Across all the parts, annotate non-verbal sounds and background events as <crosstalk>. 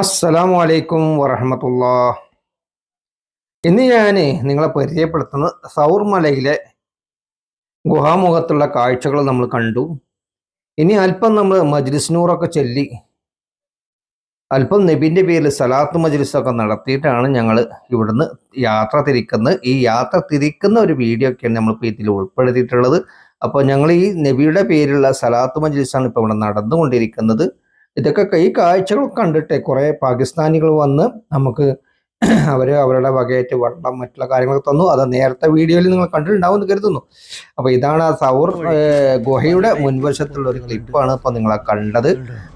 അസ്സലാമു അലൈക്കും വറഹമത്തുള്ള ഇന്ന് ഞാൻ നിങ്ങളെ പരിചയപ്പെടുത്തുന്നത് സൗർമലയിലെ ഗുഹാമുഖത്തുള്ള കാഴ്ചകൾ നമ്മൾ കണ്ടു. ഇനി അല്പം നമ്മൾ മജ്ലിസ് നൂറൊക്കെ ചൊല്ലി അല്പം നബിന്റെ പേരിൽ സലാത്ത് മജ്ലിസൊക്കെ നടത്തിയിട്ടാണ് ഞങ്ങൾ ഇവിടുന്ന് യാത്ര തിരിക്കുന്നത്. ഈ യാത്ര തിരിക്കുന്ന ഒരു വീഡിയോ ഒക്കെയാണ് നമ്മളിപ്പോൾ ഇതിൽ ഉൾപ്പെടുത്തിയിട്ടുള്ളത്. അപ്പോൾ ഞങ്ങൾ ഈ നബിയുടെ പേരിലുള്ള സലാത്ത് മജ്ലിസാണ് ഇപ്പോൾ ഇവിടെ നടന്നുകൊണ്ടിരിക്കുന്നത്. ഇതൊക്കെ ഈ കാഴ്ചകൾ കണ്ടിട്ട്. കുറെ പാകിസ്ഥാനികൾ വന്ന് നമുക്ക് <clears throat> അവർ അവരുടെ വകയായിട്ട് വെള്ളം മറ്റുള്ള കാര്യങ്ങളൊക്കെ തന്നു. അത് നേരത്തെ വീഡിയോയിൽ നിങ്ങൾ കണ്ടിട്ടുണ്ടാവും എന്ന് കരുതുന്നു. അപ്പോൾ ഇതാണ് ആ സൗർ ഗുഹയുടെ മുൻവശത്തുള്ള ഒരു ക്ലിപ്പാണ് ഇപ്പോൾ നിങ്ങളെ കണ്ടത്.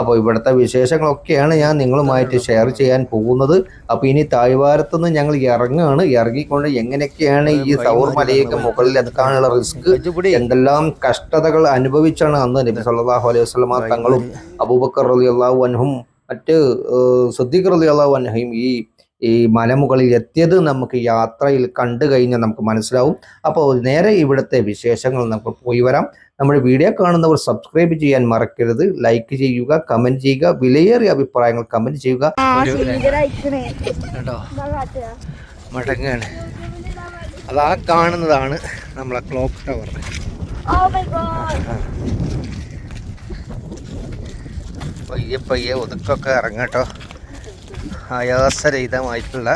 അപ്പോൾ ഇവിടുത്തെ വിശേഷങ്ങളൊക്കെയാണ് ഞാൻ നിങ്ങളുമായിട്ട് ഷെയർ ചെയ്യാൻ പോകുന്നത്. അപ്പോൾ ഇനി താഴ്വാരത്തുനിന്ന് ഞങ്ങൾ ഇറങ്ങുകയാണ് ഇറങ്ങിക്കൊണ്ട് എങ്ങനെയൊക്കെയാണ് ഈ സൗർ മലയൊക്കെ മുകളിൽ എത്താനുള്ള റിസ്ക്? എന്തെല്ലാം കഷ്ടതകൾ അനുഭവിച്ചാണ് അന്ന് നബി സല്ലല്ലാഹു അലൈഹി വസല്ലമ തങ്ങളും അബൂബക്കർ റളിയല്ലാഹു അൻഹും മറ്റ് സുദ്ദീഖ് റളിയല്ലാഹു അൻഹയും ഈ ഈ മലമുകളിൽ എത്തിയത് നമുക്ക് യാത്രയിൽ കണ്ടു കഴിഞ്ഞാൽ നമുക്ക് മനസ്സിലാവും. അപ്പോൾ നേരെ ഇവിടുത്തെ വിശേഷങ്ങൾ നമുക്ക് പോയി വരാം. നമ്മുടെ വീഡിയോ കാണുന്നവർ സബ്സ്ക്രൈബ് ചെയ്യാൻ മറക്കരുത്. ലൈക്ക് ചെയ്യുക കമന്റ് ചെയ്യുക വിലയേറിയ അഭിപ്രായങ്ങൾ കമന്റ് ചെയ്യുക. മടങ്ങാണ്. അത് ആ കാണുന്നതാണ് നമ്മളെ ക്ലോക്ക് ടവർ പയ്യെ പയ്യെ ഒതുക്കൊക്കെ ഇറങ്ങട്ടോ ആയാസരഹിതമായിട്ടുള്ള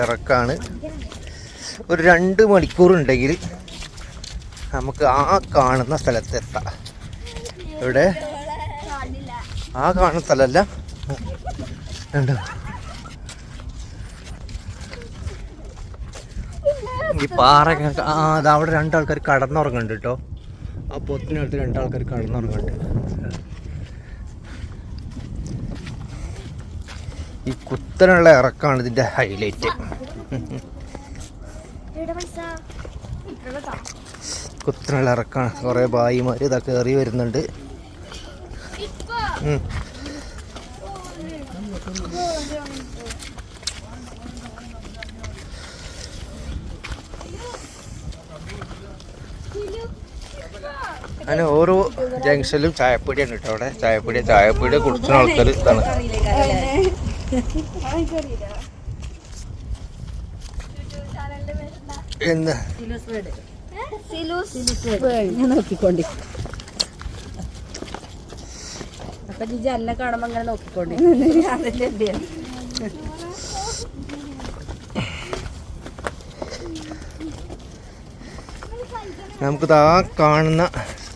ഇറക്കാണ്. ഒരു രണ്ട് മണിക്കൂറുണ്ടെങ്കിൽ നമുക്ക് ആ കാണുന്ന സ്ഥലത്തെത്താം ഇവിടെ ആ കാണുന്ന സ്ഥലമല്ല കണ്ടോ ഈ പാറ ആ അവിടെ രണ്ടാൾക്കാർ കടന്നുറങ്ങുന്നുണ്ട് കേട്ടോ. ആ പൊത്തിനടുത്ത് രണ്ടാൾക്കാർ കടന്നുറങ്ങുന്നുണ്ട്. ഈ കുത്തനുള്ള ഇറക്കാണ് ഇതിന്റെ ഹൈലൈറ്റ് കുത്തനുള്ള ഇറക്കാണ്. കുറേ ഭായിമാർ ഇതാ കയറി വരുന്നുണ്ട്. അങ്ങനെ ഓരോ ജംഗ്ഷനിലും ചായപ്പൊടിയാണ് കേട്ടോ അവിടെ. ചായപ്പൊടി ചായപ്പൊടി കുടിക്കുന്ന ആൾക്കാർ ഇതാണ്. നോക്കിക്കോണ്ടി അപ്പൊ ജിജി എന്നെ കാണുമ്പോ അങ്ങനെ നോക്കിക്കോണ്ടി. അതിന്റെ നമുക്കിത് ആ കാണുന്ന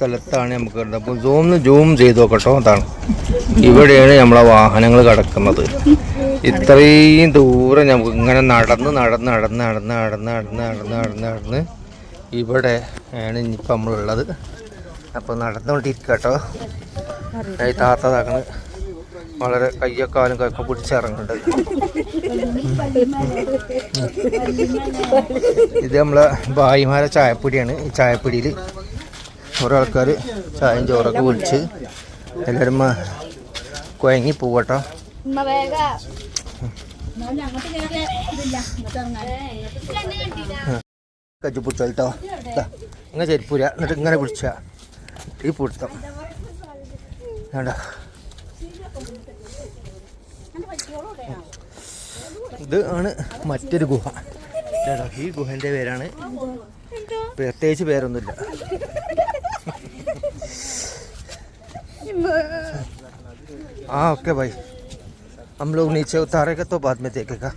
സ്ഥലത്താണ് നമുക്ക് കണ്ടത് അപ്പോൾ സൂം ജൂം ചെയ്ത് നോക്കട്ടോ അതാണ്. ഇവിടെയാണ് നമ്മളെ വാഹനങ്ങൾ കിടക്കുന്നത്. ഇത്രയും ദൂരം നമുക്ക് ഇങ്ങനെ നടന്ന് നടന്ന് നടന്ന് നടന്ന് നടന്ന് നടന്ന് നടന്ന് നടന്ന് നടന്ന് ഇവിടെ ആണ് ഇനിയിപ്പോൾ നമ്മളുള്ളത്. അപ്പോൾ നടന്നുകൊണ്ടിരിക്കട്ടോ. കേട്ടോ ഈ താത്തതാക്കണ് വളരെ കയ്യക്കാലും കൈയൊക്കെ പിടിച്ചിറങ്ങുന്നുണ്ട്. ഇത് നമ്മളെ ഭായിമാരെ ചായപ്പൊടിയാണ്. ഈ ചായപ്പൊടിയിൽ ഓരോ ആൾക്കാർ ചായയും ചോറൊക്കെ വിളിച്ച് എല്ലാവരും കുഴങ്ങി പോവട്ടോ. കജ്ജു പിടിച്ചോ ഇങ്ങനെ ചെരുപ്പൂര എന്നിട്ട് ഇങ്ങനെ പിടിച്ച ഈ പിടുത്തം. വേണ്ട ഇത് ആണ് മറ്റൊരു ഗുഹ. കേട്ടോ ഈ ഗുഹന്റെ പേരാണ് പ്രത്യേകിച്ച് പേരൊന്നുമില്ല. हाँ ओके भाई हम लोग नीचे उतारेगा तो बाद में देखेगा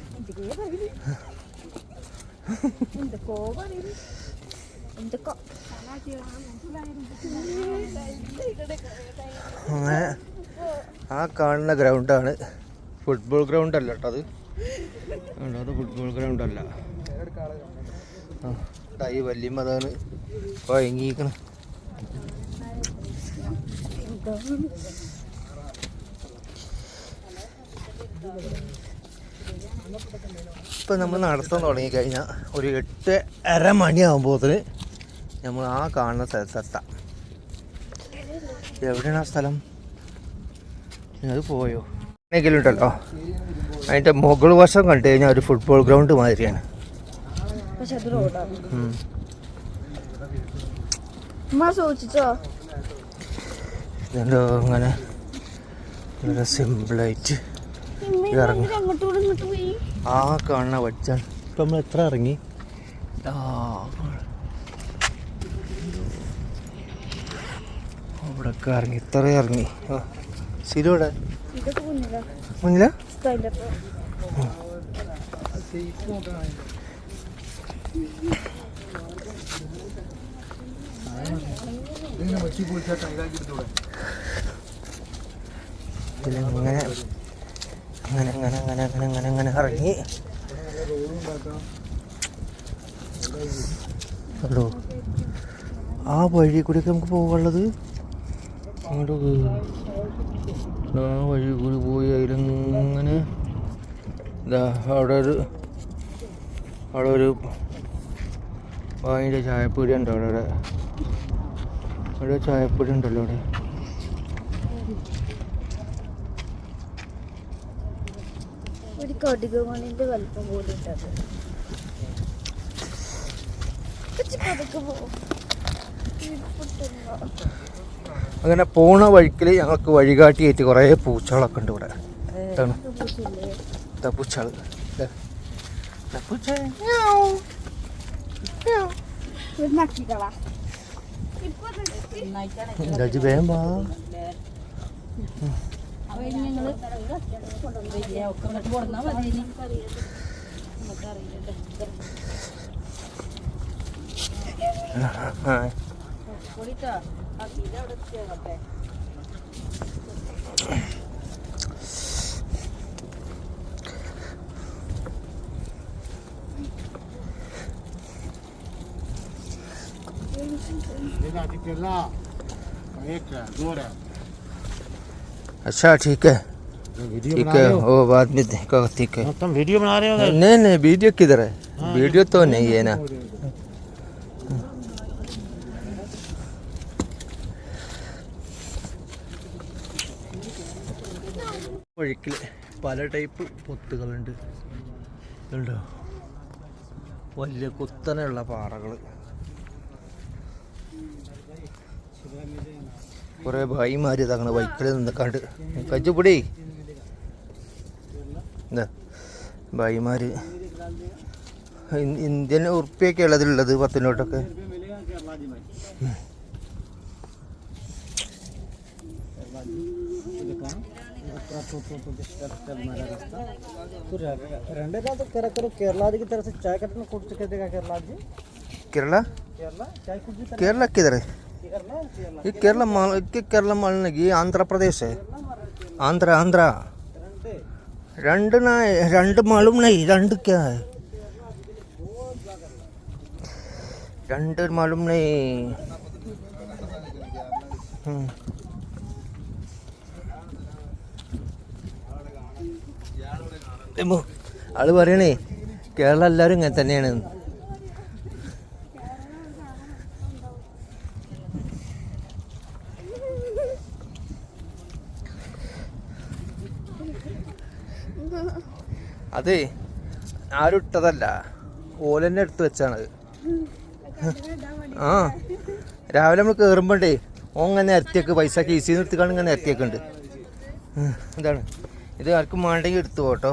അങ്ങനെ ആ കാണുന്ന ഗ്രൗണ്ടാണ് ഫുട്ബോൾ ഗ്രൗണ്ട് അല്ല കേട്ടോ അത് കണ്ടോ, അത് ഫുട്ബോൾ ഗ്രൗണ്ട് അല്ല ആ, ദാ ഈ വല്യമ്മ അതാണ് കുഴങ്ങിയിരിക്കണം ഇപ്പം നമ്മൾ നടത്താൻ തുടങ്ങിക്കഴിഞ്ഞാൽ ഒരു എട്ട് അര മണിയാകുമ്പോഴത്തിന് നമ്മൾ ആ കാണുന്ന സ്ഥലത്തെത്താം എവിടെയാണ് ആ സ്ഥലം? അത് പോയോ? എങ്കിലും ഉണ്ടല്ലോ. അതിന്റെ മുകൾ വശം കണ്ടു കഴിഞ്ഞാൽ ഒരു ഫുട്ബോൾ ഗ്രൗണ്ട് മാതിരിയാണ്. സൂക്ഷിച്ചോ? ഇതുണ്ടോ അങ്ങനെ വളരെ സിമ്പിളായിട്ട് ഇറങ്ങി ആ കാണണ വച്ചാണ്. ഇപ്പം നമ്മൾ എത്ര ഇറങ്ങി? അവിടെയൊക്കെ ഇറങ്ങി. ഇത്ര ഇറങ്ങി. ശരിയോടെ മുന്നില. ഇതിനെ പറ്റി പോയിട്ട് ടൈലാക്കി എടുത്തൂടെ ഇതിലങ്ങനെ അങ്ങനെ അങ്ങനെ അങ്ങനെ അങ്ങനെ അങ്ങനെ അങ്ങനെ ഇറങ്ങി. ഹലോ. ആ വഴി കൂടി നമുക്ക് പോകാനുള്ളത് അങ്ങോട്ട് ആ വഴി കൂടി പോയി അതിലിങ്ങനെ ഇതാ അവിടെ ഒരു അവിടെ ഒരു അതിന്റെ ചായപ്പൊടി ഉണ്ടോ അവിടെ. അവിടെ ചായപ്പൊടി ഉണ്ടല്ലോ അവിടെ. ഒരു കടുക് മണിന്റെ വലിപ്പം പോലും ഇട്ടത് അങ്ങനെ പോണ വഴിക്കിൽ ഞങ്ങൾക്ക് വഴികാട്ടിയായിട്ട് കുറേ പൂച്ചകളൊക്കെ ഉണ്ട് ഇവിടെ. ഇതാണ്. ഇതാ പൂച്ചകൾ ഇതാ. ഇതാ പൂച്ച. നക്കിക്കളാ ഇതാ ഇജ്ജ് വേഗം വാ. ആ. अच्छा ठीक है ठीक है वो बाद में देखा ठीक है तुम वीडियो बना रहे हो नहीं नहीं वीडियो किधर है वीडियो तो नहीं है ना ഒഴുക്കിൽ പല ടൈപ്പ് പൊത്തുകളുണ്ട് ഉണ്ടോ വലിയ കുത്തനെയുള്ള പാറകൾ കുറേ ഭായിമാര് ഇതാക്കണ ബൈക്കിൽ നിന്നക്കാണ്ട് കച്ചുപിടി എന്താ ഭായിമാര് ഇൻ- ഇന്ത്യൻ ഉറുപ്പിയൊക്കെ ഉള്ളതിലുള്ളത് പത്തിനോട്ടൊക്കെ रंडे का तो करा करो केरला की तरफ से चाय कटना कुछ कर देगा केरला जी കേരള केरला चाय कुछ भी കേരള किधर है केरला केरला ये केरला माल ये केरला माल नहीं ये आंध्र प्रदेश है आंध्र आंध्र रंडे രണ്ട് ना രണ്ട് मालूम नहीं രണ്ട് क्या है രണ്ട് मालूम नहीं हम्म. എമ്മോ, ആള് പറയണേ കേരള എല്ലാവരും ഇങ്ങനെ തന്നെയാണ് അതെ ആരും ഇട്ടതല്ല. ഓലെന്നെ എടുത്ത് വെച്ചാണ്. ആ. രാവിലെ നമ്മൾ കേറുമ്പോണ്ടേ ഓങ്ങനെ ഇങ്ങനെ നിരത്തിയൊക്കെ പൈസ കീസിന്ന് എടുത്തിക്കാണ് ഇങ്ങനെ നിരത്തിയൊക്കെ ഉണ്ട് ഇതാണ്. ഇത് ആർക്കും വേണ്ടെങ്കിൽ എടുത്തു പോട്ടോ.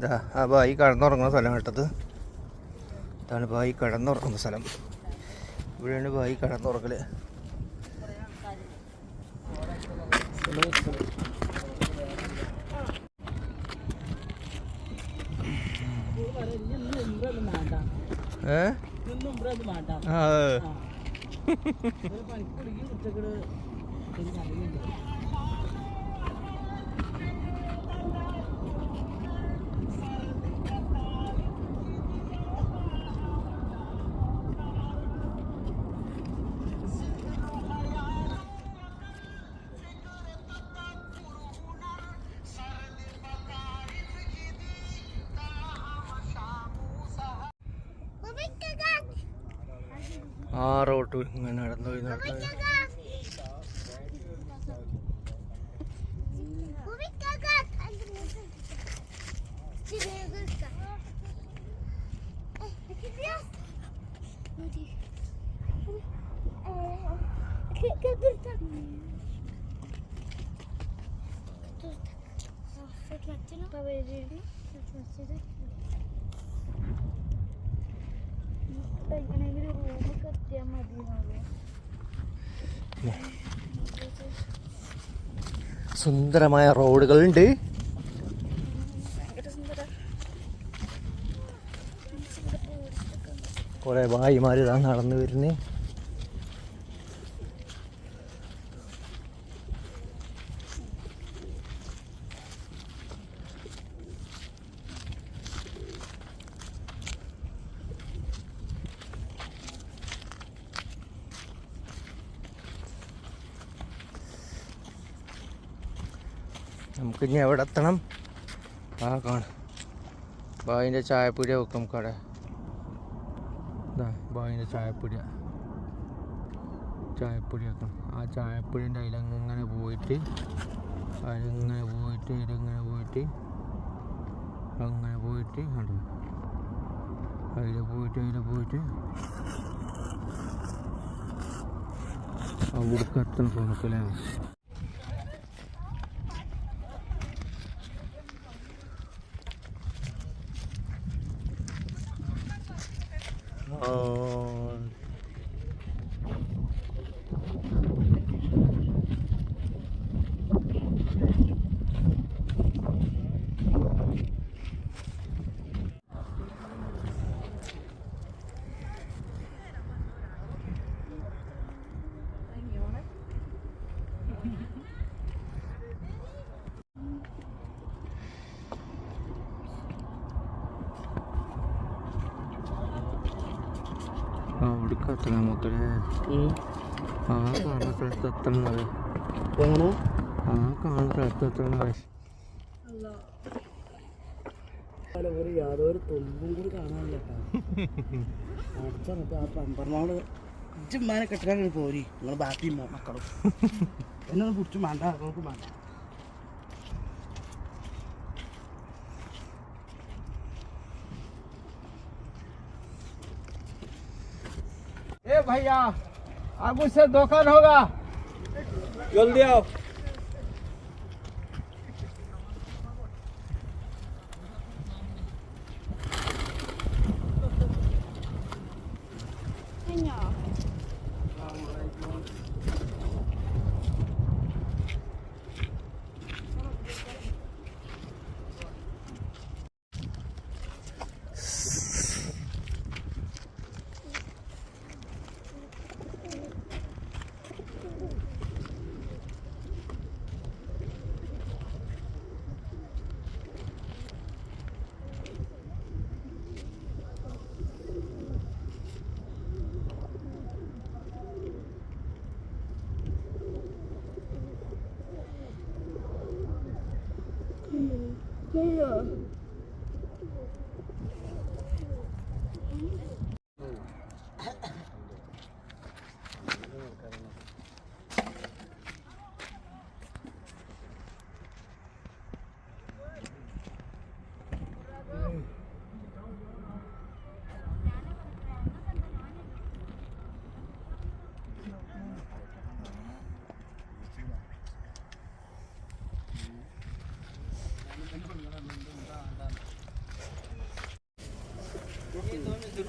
ഇതാ ആ ബായി കടന്നുറങ്ങുന്ന സ്ഥലം കേട്ടത്. ഇതാണ് ബായി കടന്നുറങ്ങുന്ന സ്ഥലം. ഇവിടെയാണ് ബായി കടന്നുറങ്ങൽ. ഏ? ആ ഇങ്ങനെ നടന്നു പോയി നടന്നു Kıdırtak. Kıdırtak. Kıdırtak. Kıdırtak. Kıdırtak. സുന്ദരമായ റോഡുകളുണ്ട്. കുറെ ഭായിമാർ ഇതാ നടന്നു വരുന്നേ. നമുക്ക് ഇനി എവിടെ എത്തണം? ആ കാണാം. ബായിന്റെ ചായപ്പൊടി വെക്കും കട ഇതാ ബായിന്റെ ചായപ്പൊടി. ചായപ്പൊടി വെക്കണം ആ ചായപ്പൊടിന്റെ അതിലങ്ങനെ പോയിട്ട് അതിലിങ്ങനെ പോയിട്ട് ഇതിങ്ങനെ പോയിട്ട് അങ്ങനെ പോയിട്ട് കണ്ടോ അതിൽ പോയിട്ട് അതിൽ പോയിട്ട്. അവിടേക്ക് എത്തണം നമുക്കല്ലേ അവിടേക്ക് എത്തണം ആ കാണുന്ന സ്ഥലത്ത് എങ്ങനെ ആ കാണുന്ന സ്ഥലത്ത് ഒരു യാതൊരു തുമ്പും കൂടി കാണാനില്ല അടിച്ചാൽ ആ ഇജ്ജുമ്മാനെ കെട്ടാൻ പോരി. നിങ്ങൾ ബാക്കി മക്കളും. എന്നൊന്നും പിടിച്ചു വേണ്ട നമുക്ക് വേണ്ട भैया अब उससे धोखा होगा। जल्दी आओ। love.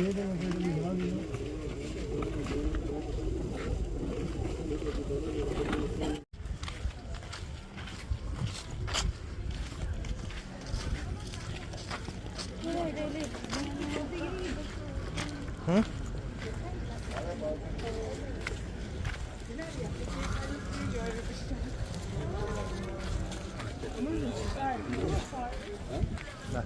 Hı? Ver.